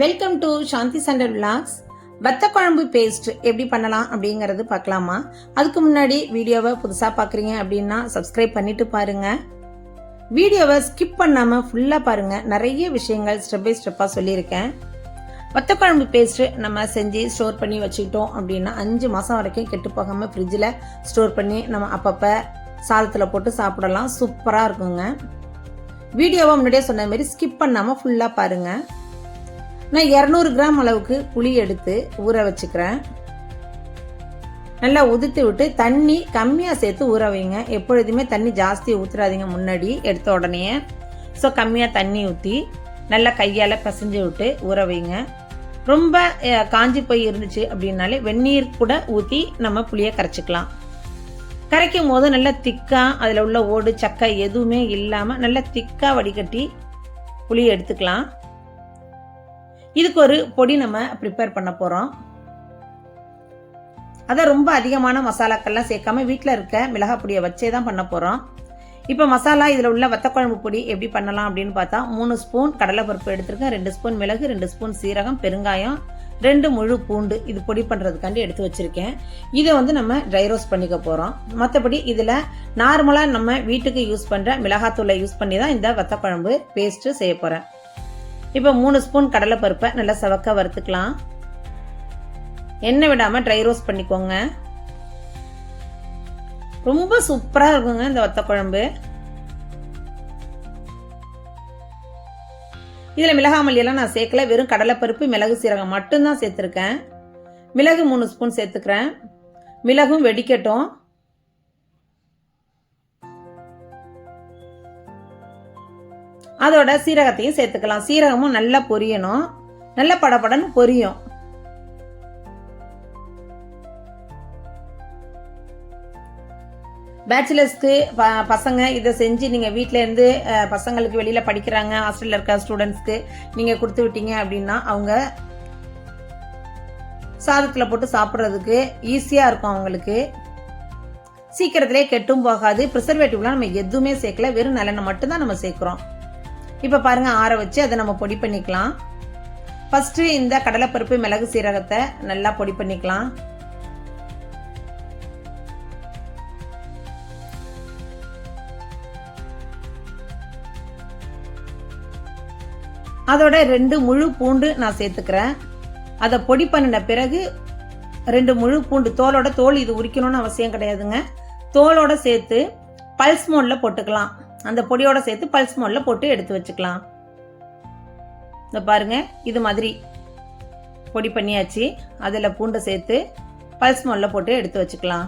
Welcome to Shanthi சண்டல் vlogs வத்த குழம்பு பேஸ்ட் எப்படி பண்ணலாம் அப்படிங்கறது பார்க்கலாமா? அதுக்கு முன்னாடி வீடியோவை புதுசாக பார்க்குறீங்க அப்படின்னா சப்ஸ்கிரைப் பண்ணிட்டு பாருங்க. வீடியோவை ஸ்கிப் பண்ணாமல் ஃபுல்லாக பாருங்க. நிறைய விஷயங்கள் ஸ்டெப் பை ஸ்டெப்பாக சொல்லியிருக்கேன். வத்த குழம்பு பேஸ்ட்டு நம்ம செஞ்சு ஸ்டோர் பண்ணி வச்சுக்கிட்டோம் அப்படின்னா அஞ்சு மாதம் வரைக்கும் கெட்டு போகாமல் ஃப்ரிட்ஜில் ஸ்டோர் பண்ணி நம்ம அப்பப்போ சாதத்தில் போட்டு சாப்பிடலாம். சூப்பராக இருக்குங்க. வீடியோவை முன்னாடியே சொன்ன மாதிரி ஸ்கிப் பண்ணாமல் ஃபுல்லாக பாருங்கள் நான் இரநூறு கிராம் அளவுக்கு புளி எடுத்து ஊற வச்சுக்கிறேன். நல்லா உதித்து விட்டு தண்ணி கம்மியாக சேர்த்து ஊற வைங்க. எப்பொழுதுமே தண்ணி ஜாஸ்தி ஊற்றுறாதீங்க முன்னாடி எடுத்த உடனே. ஸோ கம்மியாக தண்ணி ஊற்றி நல்லா கையால் பிசைஞ்சு விட்டு ஊற வைங்க. ரொம்ப காஞ்சி போய் இருந்துச்சு அப்படின்னாலே வெந்நீர் கூட ஊற்றி நம்ம புளியை கரைச்சிக்கலாம். கரைக்கும் போது நல்லா திக்காக அதில் உள்ள ஓடு சக்கை எதுவுமே இல்லாமல் நல்லா திக்காக வடிகட்டி புளியை எடுத்துக்கலாம். இதுக்கு ஒரு பொடி நம்ம ப்ரிப்பேர் பண்ண போகிறோம் அதை ரொம்ப அதிகமான மசாலாக்கள்லாம் சேர்க்காம வீட்டில் இருக்க மிளகாய் பொடியை வச்சே தான் பண்ண போகிறோம் இப்போ மசாலா இதில் உள்ள வத்தக்குழம்பு பொடி எப்படி பண்ணலாம் அப்படின்னு பார்த்தா மூணு ஸ்பூன் கடலைப்பருப்பு எடுத்திருக்கேன் ரெண்டு ஸ்பூன் மிளகு ரெண்டு ஸ்பூன் சீரகம் பெருங்காயம் ரெண்டு முழு பூண்டு இது பொடி பண்ணுறதுக்காண்டி எடுத்து வச்சுருக்கேன். இதை வந்து நம்ம ட்ரை ரோஸ்ட் பண்ணிக்க போகிறோம் மற்றபடி இதில் நார்மலாக நம்ம வீட்டுக்கு யூஸ் பண்ணுற மிளகாத்தூளை யூஸ் பண்ணி தான் இந்த வத்தக்குழம்பு பேஸ்ட்டு செய்ய போகிறேன் இப்போ மூணு ஸ்பூன் கடலைப்பருப்பை நல்லா செவக்க வறுத்துக்கலாம். எண்ணெய் விடாமல் ட்ரை ரோஸ்ட் பண்ணிக்கோங்க. ரொம்ப சூப்பராக இருக்குங்க இந்த வத்த குழம்பு. இதில் மிளகாமல்லியெல்லாம் நான் சேர்க்கல. வெறும் கடலைப்பருப்பு மிளகு சீரகம் மட்டும்தான் சேர்த்துருக்கேன். மிளகு மூணு ஸ்பூன் சேர்த்துக்கிறேன். மிளகும் வெடிக்கட்டும். அதோட சீரகத்தையும் சேர்த்துக்கலாம். சீரகமும் நல்லா பொரியணும். நல்லா படபடன்னு பொரியும். பேச்சுலர்ஸ்க்கு ப பசங்க இதை செஞ்சு நீங்கள் வீட்டிலேருந்து பசங்களுக்கு வெளியில் படிக்கிறாங்க ஹாஸ்டலில் இருக்க ஸ்டூடெண்ட்ஸ்க்கு நீங்கள் கொடுத்து விட்டீங்க அப்படின்னா அவங்க சாதத்தில் போட்டு சாப்பிட்றதுக்கு ஈஸியாக இருக்கும் அவங்களுக்கு. சீக்கிரத்திலே கெட்டும் போகாது. ப்ரிசர்வேட்டிவ்லாம் நம்ம எதுவுமே சேர்க்கல. வெறும் நல்லெண்ணெய் மட்டும்தான் நம்ம சேர்க்குறோம். இப்போ பாருங்கள் ஆற வச்சு அதை நம்ம பொடி பண்ணிக்கலாம். ஃபஸ்ட்டு இந்த கடலைப்பருப்பு மிளகு சீரகத்தை நல்லா பொடி பண்ணிக்கலாம். அதோட ரெண்டு முழு பூண்டு நான் சேர்த்துக்கிறேன். அதை பொடி பண்ணின பிறகு ரெண்டு முழு பூண்டு தோலோட தோல் இது உரிக்கணும்னு அவசியம் கிடையாதுங்க. தோலோட சேர்த்து பல்ஸ் மோட்ல போட்டுக்கலாம். அந்த பொடியோட சேர்த்து பல்ஸ் மோட்ல போட்டு எடுத்து வச்சுக்கலாம். இந்த பாருங்க இது மாதிரி பொடி பண்ணியாச்சு. அதில் பூண்டை சேர்த்து பல்ஸ் மோட்ல போட்டு எடுத்து வச்சுக்கலாம்.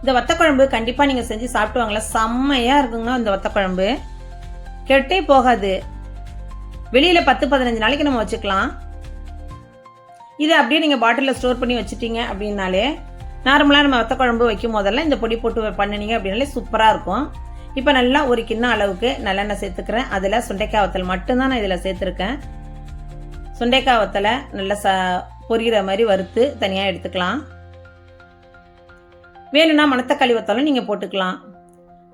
இந்த வத்தக்குழம்பு கண்டிப்பாக நீங்கள் செஞ்சு சாப்பிட்டுவாங்களா? செம்மையாக இருக்குங்க இந்த வத்தக்குழம்பு. கெட்டே போகாது. வெளியில் பத்து பதினஞ்சு நாளைக்கு நம்ம வச்சுக்கலாம். இதை அப்படியே நீங்கள் பாட்டிலில் ஸ்டோர் பண்ணி வச்சுட்டீங்க அப்படின்னாலே நார்மலாக நம்ம வத்தக்குழம்பு வைக்கும் போதெல்லாம் இந்த பொடி போட்டு பண்ணினீங்க அப்படின்னாலே சூப்பராக இருக்கும். இப்போ நல்லா ஒரு கிண்ண அளவுக்கு நல்லெண்ணெய் சேர்த்துக்கிறேன். அதில் சுண்டைக்காய் வத்தல் மட்டும்தான் நான் இதில் சேர்த்துருக்கேன். சுண்டைக்காய் வத்தலை நல்லா ச பொரிகிற மாதிரி வறுத்து தனியாக எடுத்துக்கலாம். வேணும்னா மணத்தக்காளி வத்தலும் நீங்கள் போட்டுக்கலாம்.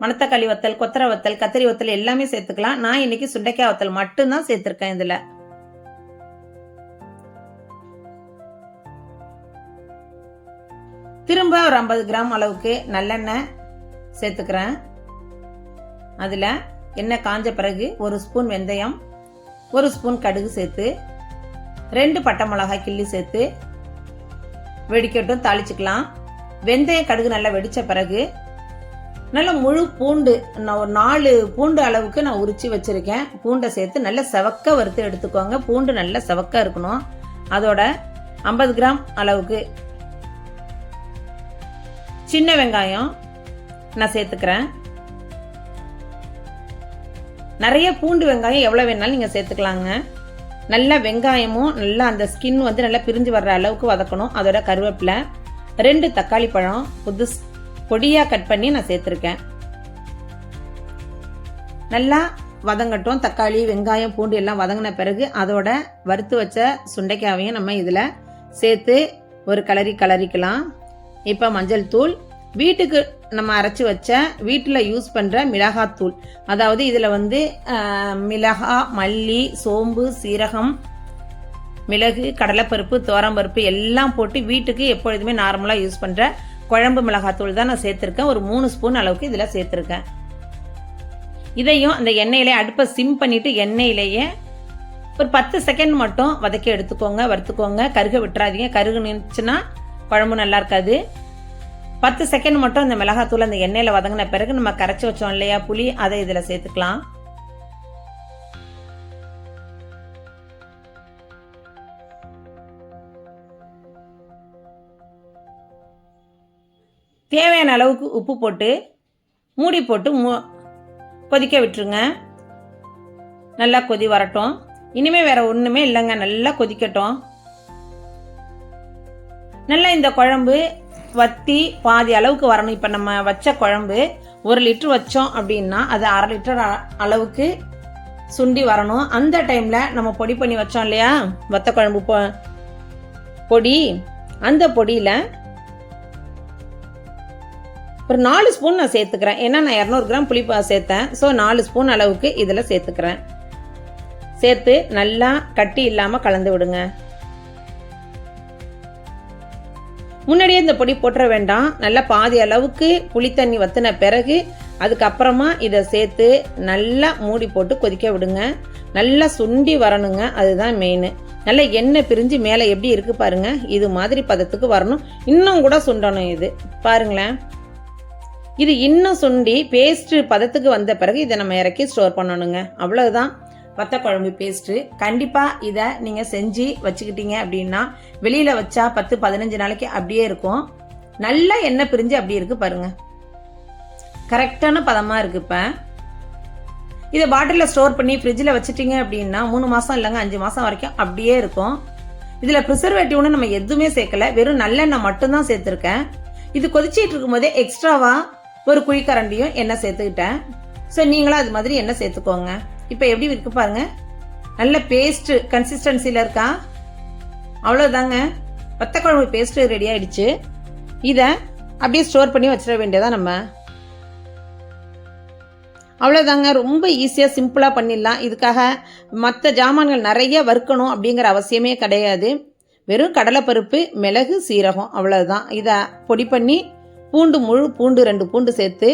மணத்தக்காளி வத்தல் கொத்தரை வத்தல் கத்திரி வத்தல் எல்லாமே சேர்த்துக்கலாம். நான் இன்னைக்கு சுண்டைக்காய் வத்தல் மட்டும்தான் சேர்த்துருக்கேன் இதில். திரும்ப ஒரு ஐம்பது கிராம் அளவுக்கு நல்லெண்ணெய் சேர்த்துக்கிறேன். அதில் எண்ணெய் காஞ்ச பிறகு ஒரு ஸ்பூன் வெந்தயம் ஒரு ஸ்பூன் கடுகு சேர்த்து ரெண்டு பட்டை மிளகாய் கிள்ளி சேர்த்து வெடிக்கட்டும் தாளிச்சுக்கலாம். வெந்தயம் கடுகு நல்லா வெடித்த பிறகு நல்லா முழு பூண்டு நான் ஒரு நாலு பூண்டு அளவுக்கு நான் உரித்து வச்சுருக்கேன். பூண்டை சேர்த்து நல்லா செவக்க வறுத்து எடுத்துக்கோங்க. பூண்டு நல்லா செவக்க இருக்கணும். அதோட ஐம்பது கிராம் அளவுக்கு சின்ன வெங்காயம் நான் சேர்த்துக்கிறேன். நிறைய பூண்டு வெங்காயம் எவ்வளோ வேணாலும் நீங்கள் சேர்த்துக்கலாங்க. நல்லா வெங்காயமும் நல்லா அந்த ஸ்கின் வந்து நல்லா பிரிஞ்சு வர்ற அளவுக்கு வதக்கணும். அதோட கருவேப்பிலை ரெண்டு தக்காளி பழம் புது பொடியாக கட் பண்ணி நான் சேர்த்துருக்கேன். நல்லா வதங்கட்டும். தக்காளி வெங்காயம் பூண்டு எல்லாம் வதங்கின பிறகு அதோட வறுத்து வச்ச சுண்டைக்காவையும் நம்ம இதில் சேர்த்து ஒரு கலரி கலரிக்கலாம். இப்போ மஞ்சள் தூள். வீட்டுக்கு நம்ம அரைச்சி வச்ச வீட்டில் யூஸ் பண்ணுற மிளகாத்தூள் அதாவது இதில் வந்து மிளகா மல்லி சோம்பு சீரகம் மிளகு கடலைப்பருப்பு தோரம்பருப்பு எல்லாம் போட்டு வீட்டுக்கு எப்பொழுதுமே நார்மலாக யூஸ் பண்ணுற குழம்பு மிளகாத்தூள் தான் நான் சேர்த்துருக்கேன். ஒரு மூணு ஸ்பூன் அளவுக்கு இதில் சேர்த்துருக்கேன். இதையும் அந்த எண்ணெயிலே அடுப்பை சிம் பண்ணிவிட்டு எண்ணெயிலேயே ஒரு பத்து செகண்ட் மட்டும் வதக்கி எடுத்துக்கோங்க வறுத்துக்கோங்க. கருக விட்டுறாதீங்க. கருகு நின்றுச்சுன்னா பழமும் நல்லா இருக்காது. பத்து செகண்ட் மட்டும் அந்த மிளகாத்தூள் அந்த எண்ணெயில் வதங்கின பிறகு நம்ம கரைச்சி வச்சோம் இல்லையா புளி அதை இதில் சேர்த்துக்கலாம். தேவையான அளவுக்கு உப்பு போட்டு மூடி போட்டு மூ கொதிக்க விட்டுருங்க. நல்லா கொதி வரட்டும். இனிமேல் வேறு ஒன்றுமே இல்லைங்க நல்லா கொதிக்கட்டும். நல்லா இந்த குழம்பு வத்தி பாதி அளவுக்கு வரணும். இப்போ நம்ம வச்ச குழம்பு ஒரு லிட்டர் வச்சோம் அப்படின்னா அது அரை லிட்டர் அ- அளவுக்கு சுண்டி வரணும். அந்த டைமில் நம்ம பொடி பண்ணி வச்சோம் இல்லையா? வத்த குழம்பு பொ பொடி. அந்த பொடியில் ஒரு நாலு ஸ்பூன் நான் சேர்த்துக்கிறேன். ஏன்னா நான் இரநூறு கிராம் புளிப்பா சேர்த்தேன். ஸோ நாலு ஸ்பூன் அளவுக்கு இதில் சேர்த்துக்கிறேன். சேர்த்து நல்லா கட்டி இல்லாமல் கலந்து விடுங்க. முன்னாடியே இந்த பொடி போட்டுற வேண்டாம். நல்லா பாதி அளவுக்கு புளி தண்ணி வத்தின பிறகு அதுக்கப்புறமா இதை சேர்த்து நல்லா மூடி போட்டு கொதிக்க விடுங்க. நல்லா சுண்டி வரணுங்க. அதுதான் மெயின் நல்லா எண்ணெய் பிரிஞ்சு மேலே எப்படி இருக்குது பாருங்கள் இது மாதிரி பதத்துக்கு வரணும். இன்னும் கூட சுண்டணும் இது. பாருங்களேன். இது இன்னும் சுண்டி பேஸ்ட் பதத்துக்கு வந்த பிறகு இதை நம்ம இறக்கி ஸ்டோர் பண்ணணுங்க. அவ்வளோதான் வத்த குழம்பு பேஸ்ட்டு கண்டிப்பாக இதை நீங்கள் செஞ்சு வச்சுக்கிட்டீங்க அப்படின்னா வெளியில் வச்சா பத்து பதினஞ்சு நாளைக்கு அப்படியே இருக்கும். நல்லா எண்ணெய் பிரிஞ்சு அப்படியே இருக்குது பாருங்கள் கரெக்டான பதமாக இருக்கு இப்போ. இதை பாட்டிலில் ஸ்டோர் பண்ணி ஃப்ரிட்ஜில் வச்சுட்டீங்க அப்படின்னா மூணு மாதம் இல்லைங்க அஞ்சு மாதம் வரைக்கும் அப்படியே இருக்கும். இதில் ப்ரிசர்வேட்டிவ்னு நம்ம எதுவுமே சேர்க்கல. வெறும் நல்லெண்ணெய் மட்டும்தான் சேர்த்துருக்கேன். இது கொதிச்சிட்டு இருக்கும்போதே எக்ஸ்ட்ராவாக ஒரு குழிக்கரண்டியும் எண்ணெய் சேர்த்துக்கிட்டேன். ஸோ நீங்களும் அது மாதிரி எண்ணெய் சேர்த்துக்கோங்க. இப்போ எப்படி இருக்கு பாருங்க. நல்ல பேஸ்ட் கன்சிஸ்டன்சியில் இருக்கா? அவ்வளோதாங்க வத்தக்குழம்பு பேஸ்ட்டு ரெடி ஆயிடுச்சு. இதை அப்படியே ஸ்டோர் பண்ணி வச்சிட வேண்டியதா நம்ம. அவ்வளோதாங்க ரொம்ப ஈஸியாக சிம்பிளாக பண்ணிடலாம். இதுக்காக மற்ற ஜாமான்கள் நிறைய வறுக்கணும் அப்படிங்கிற அவசியமே கிடையாது. வெறும் கடலைப்பருப்பு மிளகு சீரகம் அவ்வளோதான் இதை பொடி பண்ணி பூண்டு முழு பூண்டு ரெண்டு பூண்டு சேர்த்து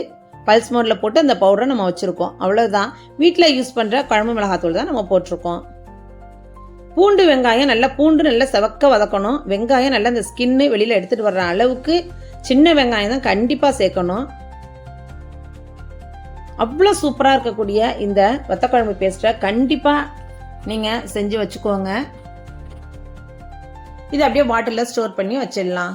பல்ஸ் மோடில் போட்டு அந்த பவுடரை நம்ம வச்சுருக்கோம். அவ்வளோதான் வீட்டில் யூஸ் பண்ணுற குழம்பு மிளகாத்தூள் தான் நம்ம போட்டிருக்கோம். பூண்டு வெங்காயம் நல்லா பூண்டு நல்லா செவக்க வதக்கணும். வெங்காயம் நல்லா அந்த ஸ்கின்னு வெளியில் எடுத்துகிட்டு வர்ற அளவுக்கு சின்ன வெங்காயம் தான் கண்டிப்பாக சேர்க்கணும். அவ்வளோ சூப்பராக இருக்கக்கூடிய இந்த வத்தக்குழம்பு பேஸ்ட்டை கண்டிப்பாக நீங்கள் செஞ்சு வச்சுக்கோங்க. இது அப்படியே பாட்டிலில் ஸ்டோர் பண்ணி வச்சிடலாம்.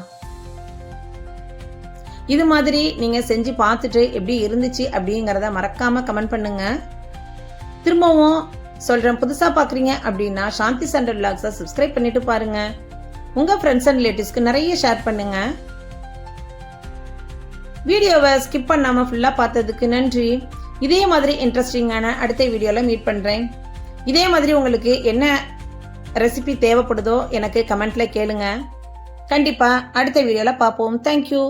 இது மாதிரி நீங்கள் செஞ்சு பார்த்துட்டு எப்படி இருந்துச்சு அப்படிங்கிறத மறக்காமல் கமெண்ட் பண்ணுங்கள் திரும்பவும் சொல்கிறேன் புதுசாக பார்க்குறீங்க அப்படின்னா சாந்தி சண்டர் விலாக்ஸை சப்ஸ்கிரைப் பண்ணிட்டு பாருங்கள் உங்கள் ஃப்ரெண்ட்ஸ் அண்ட் ரிலேட்டிவ்ஸ்க்கு நிறைய ஷேர் பண்ணுங்கள் வீடியோவை ஸ்கிப் பண்ணாமல் ஃபுல்லாக பார்த்ததுக்கு நன்றி. இதே மாதிரி இன்ட்ரெஸ்டிங்கான அடுத்த வீடியோவில் மீட் பண்ணுறேன் இதே மாதிரி உங்களுக்கு என்ன ரெசிபி தேவைப்படுதோ எனக்கு கமெண்ட்டில் கேளுங்க. கண்டிப்பாக அடுத்த வீடியோவில் பார்ப்போம். தேங்க்யூ